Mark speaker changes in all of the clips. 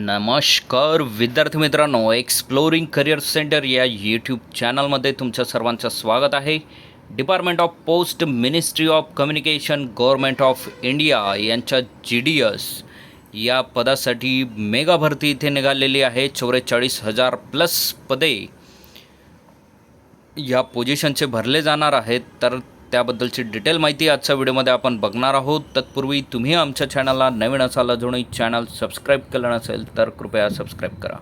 Speaker 1: नमस्कार विद्यार्थी मित्रांनो एक्सप्लोरिंग करिअर सेंटर या यूट्यूब चॅनलमध्ये तुमच्या सर्वांचं स्वागत आहे. Department of post ministry of communication government of India यांच्या जी डी एस या पदासाठी मेगा भरती इथे निघालेली आहे. चौवेचाळीस हजार प्लस पदे या पोझिशनचे भरले जाणार आहेत. तर त्याबद्दलची डिटेल माहिती आजच्या व्हिडिओमध्ये आपण बघणार आहोत. तत्पूर्वी तुम्ही आमच्या चॅनलला नवीन असाल अजूनही चॅनल सबस्क्राईब केलं नसेल तर कृपया सबस्क्राईब करा.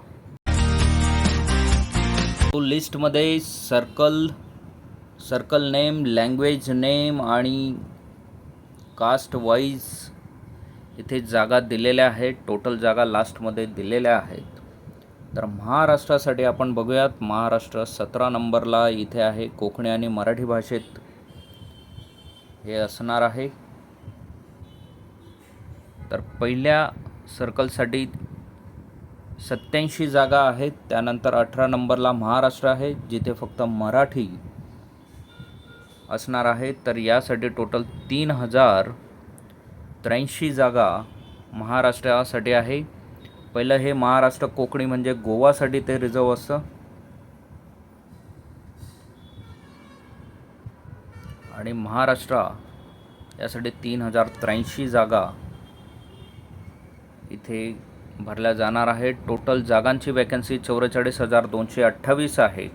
Speaker 1: तो लिस्टमध्ये circle circle name language name आणि कास्ट वाईज इथे जागा दिलेल्या आहेत. टोटल जागा लास्टमध्ये दिलेल्या आहेत. तर महाराष्ट्रासाठी आपण बघूयात. महाराष्ट्र सतरा नंबरला इथे आहे. कोकणी आणि मराठी भाषेत हे असणार आहे. तर पहिल्या सर्कलसाठी सत्याऐंशी जागा आहेत. त्यानंतर अठरा नंबरला महाराष्ट्र आहे जिथे फक्त मराठी असणार आहे. तर यासाठी टोटल तीन हजार त्र्याऐंशी जागा महाराष्ट्रासाठी आहे. पहिलं हे महाराष्ट्र कोकणी म्हणजे गोवासाठी ते रिझर्व असतं. आणि महाराष्ट्र यासाठी तीन हजार त्र्याऐंशी जागा इथे भरल्या जाणार आहे टोटल जागांची वॅकन्सी चौवेचाळीस हजार दोनशे अठ्ठावीस आहे.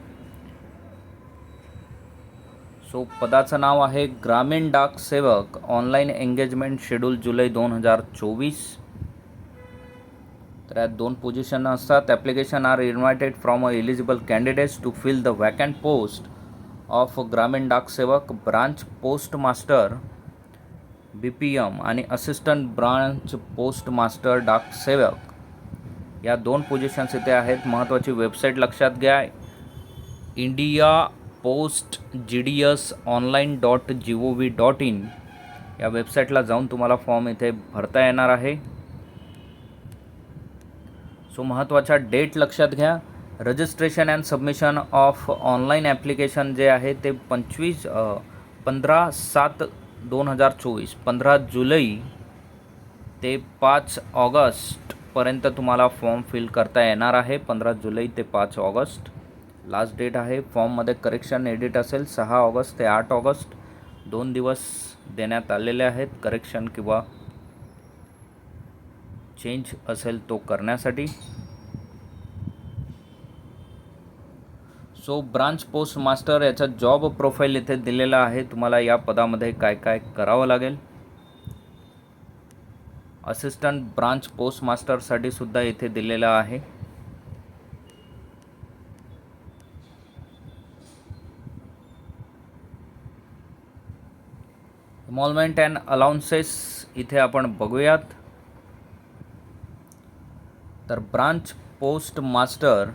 Speaker 1: सो पदाचं नाव आहे ग्रामीण डाक सेवक. ऑनलाईन एंगेजमेंट शेड्यूल जुलै दोन हजार चोवीस. तर यात दोन पोझिशन असतात. Application are invited from a eligible candidates to fill the vacant post of Gramin Dak Sevak branch post master B P M आणि assistant branch post master Dak Sevak. या दोन पोझिशन्स इथे आहेत. महत्त्वाची वेबसाईट लक्षात घ्या. India post G D S online dot G O V dot in या वेबसाईटला जाऊन तुम्हाला फॉर्म इथे भरता येणार आहे. सो महत्त्वाच्या डेट लक्षात घ्या. Registration and submission of online application जे आहे ते पंचवीस पंधरा सात दोन हजार चोवीस पंधरा जुलै ते पाच ऑगस्टपर्यंत तुम्हाला फॉर्म फिल करता येणार आहे. पंधरा जुलै ते पाच ऑगस्ट. लास्ट डेट आहे. फॉर्ममध्ये करेक्शन एडिट असेल. सहा ऑगस्ट ते आठ ऑगस्ट. दोन दिवस देण्यात आलेले आहेत. करेक्शन किंवा चेंज असेल तो करण्यासाठी. सो ब्रांच पोस्ट मास्टर याचा जॉब प्रोफाईल इथे दिलेला आहे तुम्हाला या पदामध्ये काय काय करावं लागेल? असिस्टंट ब्रांच पोस्ट मास्टरसाठी सुद्धा इथे दिलेलं आहे. इमॉल्मेंट अँड अलाउन्सेस इथे आपण बघूयात. तर branch post master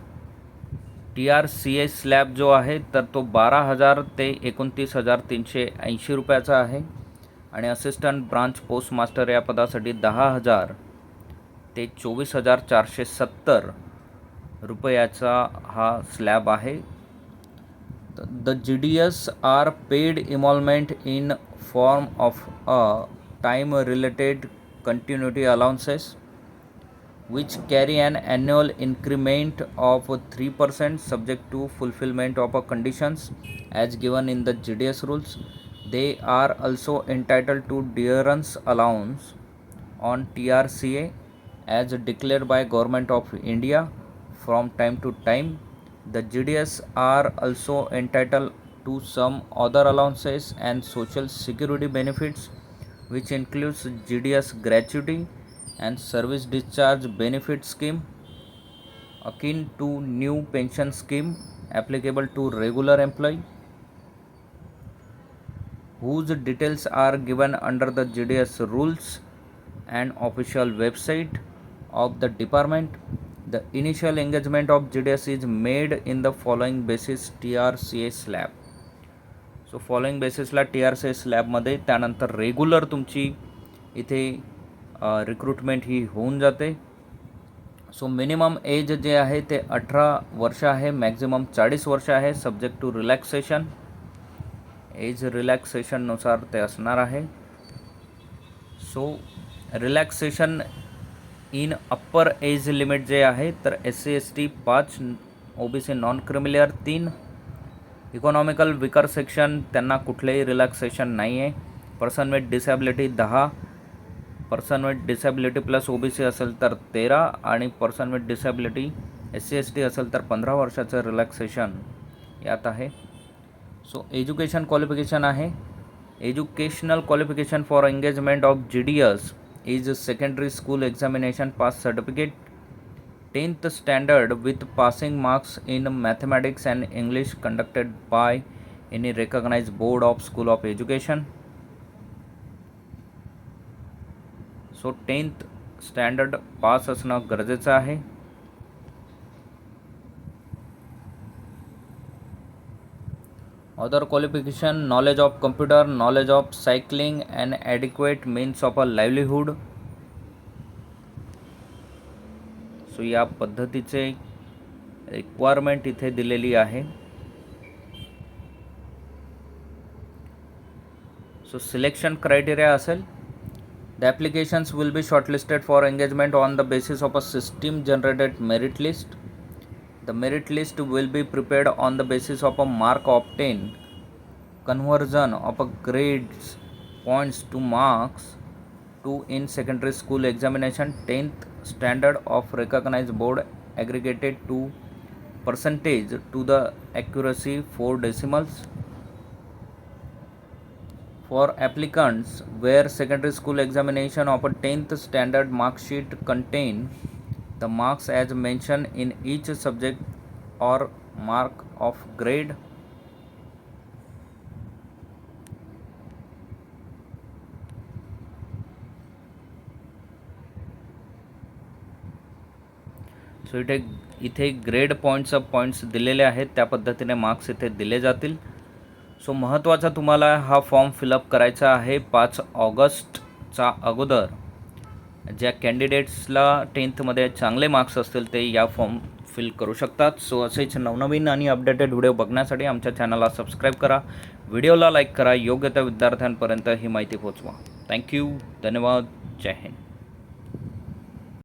Speaker 1: T R C S slab जो आहे तर तो बारा हजार ते एकोणतीस हजार तीनशे ऐंशी रुपयाचा आहे. आणि असिस्टंट ब्रांच पोस्ट मास्टर या पदासाठी दहा हजार ते चोवीस हजार चारशे सत्तर रुपयाचा हा स्लॅब आहे. The G D S R paid emolument in form of a time related continuity allowances. Which carry an annual increment of 3% subject to fulfillment of conditions as given in the GDS rules. They are also entitled to dearance allowance on TRCA as declared by Government of India from time to time. The GDS are also entitled to some other allowances and social security benefits which includes GDS gratuity and service discharge benefit scheme akin to new pension scheme applicable to regular employee. Whose details are given under the G D S rules and official website of the department. The initial engagement of G D S is made in the following basis T R C A slab so following बेसिसला T R C A स्लॅबमध्ये त्यानंतर regular तुमची इथे recruitment ही होऊन जाते. So minimum age जे आहे ते अठरा वर्ष आहे मॅक्झिमम चाळीस वर्ष आहे सब्जेक्ट टू रिलॅक्सेशन एज रिलॅक्सेशननुसार ते असणार आहे. So relaxation in upper age limit जे आहे तर एस सी एस टी पाच O B C non creamy layer तीन. इकॉनॉमिकल विकर सेक्शन त्यांना कुठलेही रिलॅक्सेशन नाही आहे पर्सन विथ डिसॅबिलिटी दहा. Person with disability plus O B C असेल तर तेरा आणि person with disability S C S T असेल तर पंधरा वर्षाचं रिलॅक्सेशन यात आहे. सो एज्युकेशन क्वालिफिकेशन आहे. Educational qualification for engagement of G D S is secondary school examination pass certificate tenth standard with passing marks in mathematics and English conducted by any recognise board of school of education so tenth standard pass असणं गरजेचं आहे. Other qualification knowledge of computer knowledge of cycling and adequate means of a livelihood so या पद्धतीचे requirement इथे दिलेली आहे. So selection criteria असेल. The applications will be shortlisted for engagement on the basis of a system generated merit list. The merit list will be prepared on the basis of a mark obtained, conversion of grades, points to marks, to in secondary school examination, 10th standard of recognized board aggregated to percentage to the accuracy 4 decimals. For applicants where secondary school examination of a 10th standard mark sheet contain the marks as mentioned in each subject or mark of grade so इथे इथे grade points points दिलेले आहेत त्या पद्धतीने marks इथे दिले जातील so महत्त्वाचा तुम्हाला हा फॉर्म फिलअप करायचा आहे पाच ऑगस्टचा अगोदर. ज्या कॅन्डिडेट्सला टेन्थमध्ये चांगले मार्क्स असतील ते या फॉर्म फिल करू शकतात. सो असेच नवनवीन आणि अपडेटेड व्हिडिओ बघण्यासाठी आमच्या चॅनलला सबस्क्राईब करा. व्हिडिओला लाईक करा. योग्य त्या विद्यार्थ्यांपर्यंत ही माहिती पोचवा थँक्यू. धन्यवाद. जय हिंद.